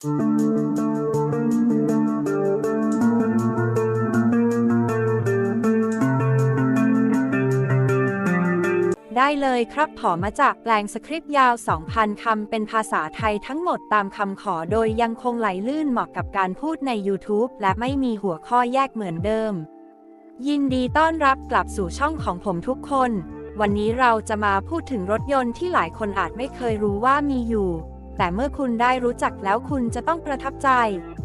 ได้เลยครับขอมาจากแปลงสคริปต์ยาว 2,000 คำ เป็นภาษาไทยทั้งหมดตามคำขอโดยยังคงไหลลื่นเหมาะกับการพูดใน YouTube และไม่มีหัวข้อแยกเหมือนเดิม ยินดีต้อนรับกลับสู่ช่องของผมทุกคน วันนี้เราจะมาพูดถึงรถยนต์ที่หลายคนอาจไม่เคยรู้ว่ามีอยู่ แต่เมื่อคุณได้รู้จักแล้วคุณจะต้องประทับใจ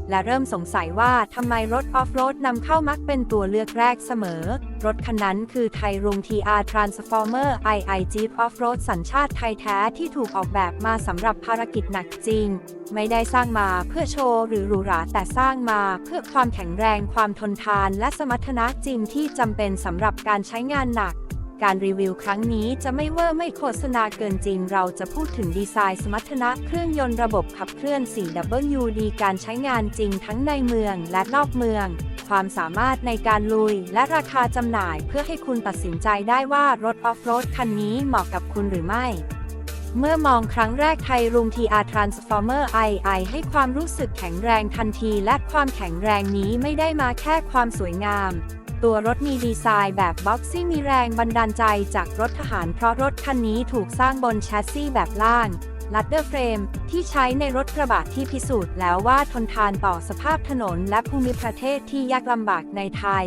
และเริ่มสงสัยว่าทำไมรถออฟโรดนำเข้ามักเป็นตัวเลือกแรกเสมอ รถคันนั้นคือไทรุง TR Transformer II Jeep Off-road สัญชาติไทยแท้ที่ถูกออกแบบมาสำหรับภารกิจหนักจริง ไม่ได้สร้างมาเพื่อโชว์หรือหรูหราแต่สร้างมาเพื่อความแข็งแรงความทนทานและสมรรถนะจริงที่จำเป็นสำหรับการใช้งานหนัก การรีวิวครั้งนี้จะไม่เวอร์ไม่โฆษณาเกินจริง เราจะพูดถึงดีไซน์สมรรถนะเครื่องยนต์ระบบขับเคลื่อน 4WD การใช้งานจริงทั้งในเมืองและนอกเมือง ความสามารถในการลุย และราคาจำหน่ายเพื่อให้คุณตัดสินใจได้ว่ารถออฟโรดคันนี้เหมาะกับคุณหรือไม่เมื่อมองครั้งแรกไทยรุง TR Transformer II ให้ความรู้สึกแข็งแรงทันทีและความแข็งแรงนี้ไม่ได้มาแค่ความสวยงาม ตัวรถมีดีไซน์แบบบ็อกซี่มีแรงบันดาลใจจากรถทหารเพราะรถคันนี้ถูกสร้างบนแชสซีแบบล่างลัดเดอร์เฟรมที่ใช้ในรถกระบะที่พิสูจน์แล้วว่าทนทานต่อสภาพถนนและภูมิประเทศที่ยากลำบากในไทย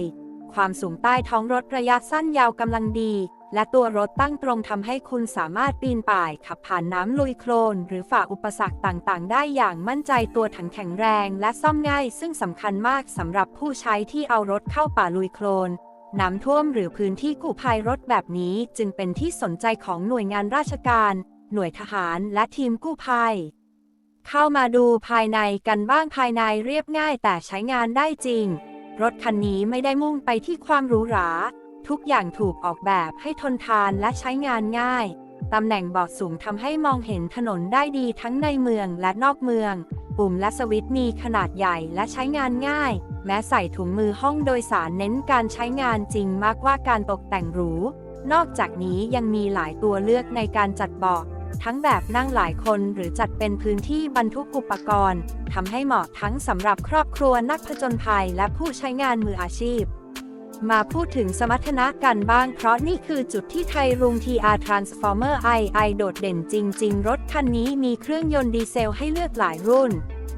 ความสูงใต้ท้องรถระยะสั้นยาวกำลังดี และตัวรถตั้งตรงทำให้คุณสามารถปีนป่าย ขับผ่านน้ำลุยโคลน หรือฝ่าอุปสรรคต่างๆ ได้อย่างมั่นใจตัวถังแข็งแรง และซ่อมง่าย ซึ่งสำคัญมากสำหรับผู้ใช้ที่เอารถเข้าป่าลุยโคลนน้ำท่วมหรือพื้นที่กู้ภัยรถแบบนี้จึงเป็นที่สนใจของหน่วยงานราชการ หน่วยทหารและทีมกู้ภัย เข้ามาดูภายในกันบ้างภายในเรียบง่ายแต่ใช้งานได้จริง รถคันนี้ไม่ได้มุ่งไปที่ความหรูหรา ทุกอย่างถูกออกแบบให้ทนทานและใช้งานง่าย ตำแหน่งเบาะสูงทำให้มองเห็นถนนได้ดีทั้งในเมืองและนอกเมือง ปุ่มและสวิตช์มีขนาดใหญ่และใช้งานง่าย แม้ใส่ถุงมือห้องโดยสารเน้นการใช้งานจริงมากกว่าการตกแต่งหรู นอกจากนี้ยังมีหลายตัวเลือกในการจัดเบาะทั้งแบบนั่งหลายคนหรือจัดเป็นพื้นที่บรรทุกอุปกรณ์ทำให้เหมาะทั้งสำหรับครอบครัวนักผจญภัยและผู้ใช้งานมืออาชีพ มาพูดถึงสมรรถนะกันบ้าง เพราะนี่คือจุดที่ไทยรุง TR Transformer II โดดเด่นจริง ๆ รถคันนี้มีเครื่องยนต์ดีเซลให้เลือกหลายรุ่น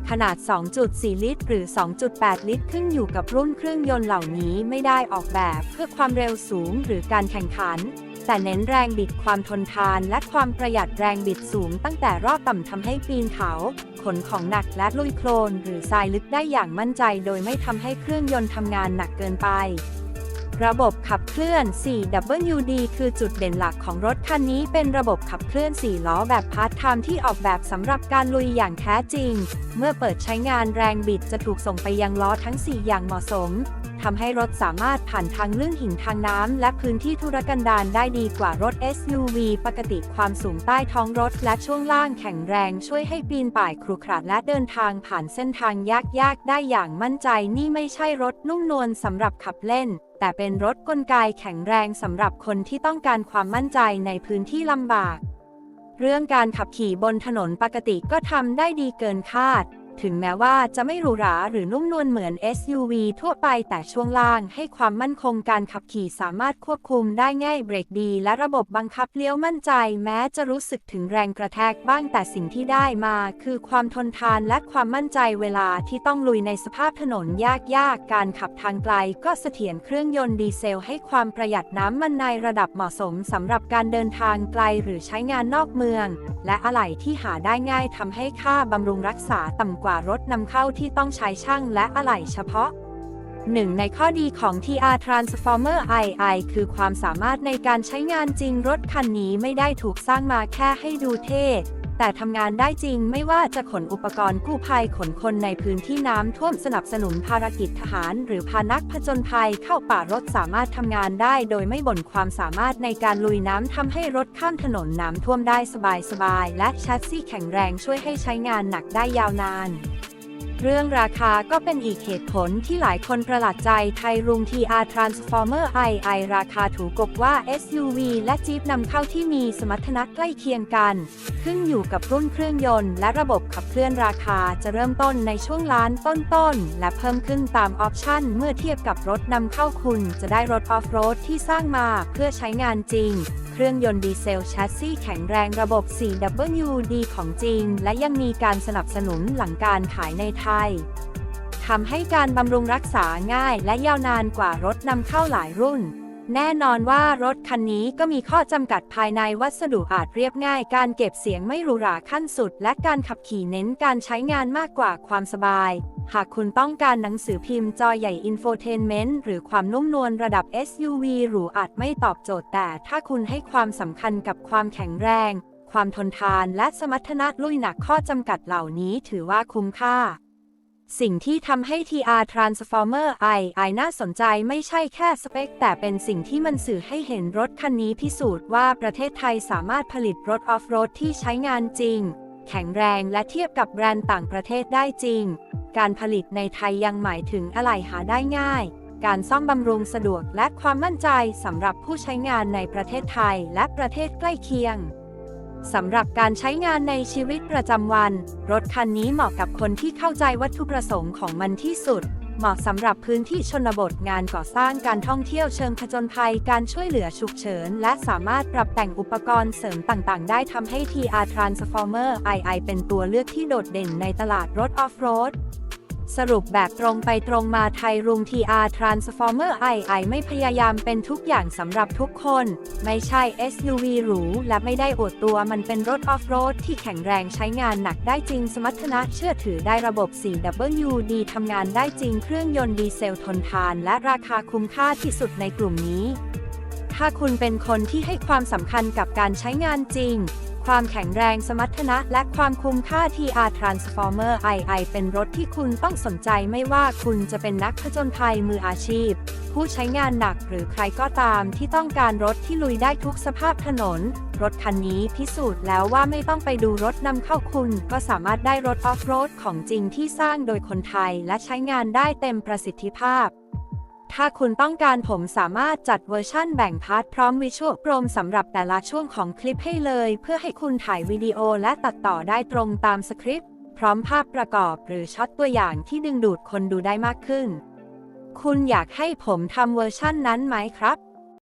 ขนาด 2.4 ลิตร หรือ 2.8 ลิตร ขึ้นอยู่กับรุ่นเครื่องยนต์เหล่านี้ไม่ได้ออกแบบเพื่อความเร็วสูงหรือการแข่งขัน แต่เน้นแรงบิดความทนทานและความประหยัดแรงบิดสูง ตั้งแต่รอบต่ำทำให้ปีนเขา ขนของหนักและลุยโคลน หรือทรายลึกได้อย่างมั่นใจ โดยไม่ทำให้เครื่องยนต์ทำงานหนักเกินไป ระบบขับเคลื่อน 4WD คือจุดเด่นหลักของรถคันนี้เป็นระบบขับเคลื่อน 4 ล้อแบบพาร์ทไทม์ที่ออกแบบสำหรับการลุยอย่างแท้จริง เมื่อเปิดใช้งานแรงบิดจะถูกส่งไปยังล้อทั้ง 4 อย่างเหมาะสม ทำให้รถสามารถผ่านทางลื่นหินทางน้ำและพื้นที่ธุรกันดารได้ดีกว่ารถ SUV ปกติความสูงใต้ท้องรถและช่วงล่างแข็งแรงช่วยให้ปีนป่ายครุขระและเดินทางผ่านเส้นทางยากๆ ได้อย่างมั่นใจนี่ไม่ใช่รถนุ่มนวลสำหรับขับเล่น แต่เป็นรถกลไกแข็งแรงสำหรับคนที่ต้องการความมั่นใจในพื้นที่ลำบาก เรื่องการขับขี่บนถนนปกติก็ทำได้ดีเกินคาด ถึงแม้ว่าจะไม่หรูหราหรือนุ่มนวลเหมือน SUV ทั่วไปแต่ช่วงล่างให้ความมั่นคงการขับขี่สามารถควบคุมได้ง่ายเบรกดี และระบบบังคับเลี้ยวมั่นใจ แม้จะรู้สึกถึงแรงกระแทกบ้างแต่สิ่งที่ได้มา คือความทนทานและความมั่นใจเวลาที่ต้องลุยในสภาพถนนยากๆ การขับทางไกล ก็เสถียรเครื่องยนต์ดีเซลให้ความประหยัดน้ำมันในระดับเหมาะสมสำหรับการเดินทางไกลหรือใช้งานนอกเมือง และอะไหล่ที่หาได้ง่ายทำให้ค่าบำรุงรักษาต่ำกว่าว่ารถนำเข้าที่ต้องใช้ช่างและอะไหล่เฉพาะหนึ่งในข้อดีของ TR Transformer II คือความสามารถในการใช้งานจริงรถคันนี้ไม่ได้ถูกสร้างมาแค่ให้ดูเท่ แต่ทำงานได้จริงไม่ว่าจะขนอุปกรณ์กู้ภัยขนคนในพื้นที่น้ำท่วมสนับสนุนภารกิจทหาร หรือพานักผจญภัยเข้าป่ารถสามารถทำงานได้ โดยไม่บ่นความสามารถในการลุยน้ำทำให้รถข้ามถนนน้ำท่วมได้สบายๆและแชสซี่แข็งแรงช่วยให้ใช้งานหนักได้ยาวนาน เรื่องราคาก็เป็นอีกเหตุผลที่หลายคนประหลาดใจไทยรุง TR Transformer II ราคาถูกกบว่า SUV และจี๊ปนำเข้าที่มีสมรรถนะใกล้เคียงกัน ขึ้นอยู่กับรุ่นเครื่องยนต์ และระบบขับเคลื่อนราคาจะเริ่มต้นในช่วงล้านต้นๆ และเพิ่มขึ้นตามออปชั่น เมื่อเทียบกับรถนำเข้าคุณจะได้รถออฟโรดที่สร้างมาเพื่อใช้งานจริงเครื่องยนต์ดีเซลแชสซีแข็งแรงระบบ 4WD ของจริงและยังมีการสนับสนุนหลังการขายในไทยทำให้การบำรุงรักษาง่ายและยาวนานกว่ารถนำเข้าหลายรุ่น แน่นอนว่ารถคันนี้ก็มีข้อจำกัดภายในวัสดุอาจเรียบง่าย การเก็บเสียงไม่หรูหราขั้นสุด และการขับขี่เน้นการใช้งานมากกว่าความสบาย หากคุณต้องการหนังสือพิมพ์จอใหญ่อินโฟเทนเมนต์หรือความนุ่มนวลระดับ SUV หรูอาจไม่ตอบโจทย์แต่ถ้าคุณให้ความสำคัญกับความแข็งแรง ความทนทานและสมรรถนะลุยหนักข้อจำกัดเหล่านี้ถือว่าคุ้มค่า สิ่งที่ทำให้ TR Transformer II น่าสนใจไม่ใช่แค่สเปค แต่เป็นสิ่งที่มันสื่อให้เห็นรถคันนี้พิสูจน์ว่าประเทศไทยสามารถผลิตรถออฟโรดที่ใช้งานจริง แข็งแรงและเทียบกับแบรนด์ต่างประเทศได้จริง การผลิตในไทยยังหมายถึงอะไหล่หาได้ง่าย การซ่อมบำรุงสะดวกและความมั่นใจสำหรับผู้ใช้งานในประเทศไทยและประเทศใกล้เคียง สำหรับการใช้งานในชีวิตประจำวัน รถคันนี้เหมาะกับคนที่เข้าใจวัตถุประสงค์ของมันที่สุด เหมาะสำหรับพื้นที่ชนบทงานก่อสร้างการท่องเที่ยวเชิงผจญภัยการช่วยเหลือฉุกเฉิน และสามารถปรับแต่งอุปกรณ์เสริมต่างๆ ได้ทำให้ TR Transformer II เป็นตัวเลือกที่โดดเด่นในตลาดรถออฟโรด สรุปแบบตรงไปตรงมาไทยรุง TR Transformer II ไม่พยายามเป็นทุกอย่างสำหรับทุกคน ไม่ใช่ SUV หรู และไม่ได้อวดตัวมันเป็นรถออฟโรดที่แข็งแรงใช้งานหนักได้จริงสมรรถนะเชื่อถือได้ระบบ 4WD ทำงานได้จริงเครื่องยนต์ดีเซลทนทาน และราคาคุ้มค่าที่สุดในกลุ่มนี้ ถ้าคุณเป็นคนที่ให้ความสำคัญกับการใช้งานจริง ความแข็งแรงสมรรถนะ และความคุ้มค่า TR Transformer II เป็นรถที่คุณต้องสนใจไม่ว่าคุณจะเป็นนักผจญภัยมืออาชีพ ผู้ใช้งานหนักหรือใครก็ตามที่ต้องการรถที่ลุยได้ทุกสภาพถนน รถคันนี้พิสูจน์แล้วว่าไม่ต้องไปดูรถนำเข้าคุณ ก็สามารถได้รถออฟโรดของจริงที่สร้างโดยคนไทยและใช้งานได้เต็มประสิทธิภาพ ถ้าคุณต้องการผมสามารถจัดเวอร์ชั่นแบ่งพาร์ทพร้อมวิชวลโปรมสำหรับแต่ละช่วงของคลิปให้เลย เพื่อให้คุณถ่ายวิดีโอและตัดต่อได้ตรงตามสคริปต์ พร้อมภาพประกอบหรือช็อตตัวอย่างที่ดึงดูดคนดูได้มากขึ้น คุณอยากให้ผมทำเวอร์ชั่นนั้นไหมครับ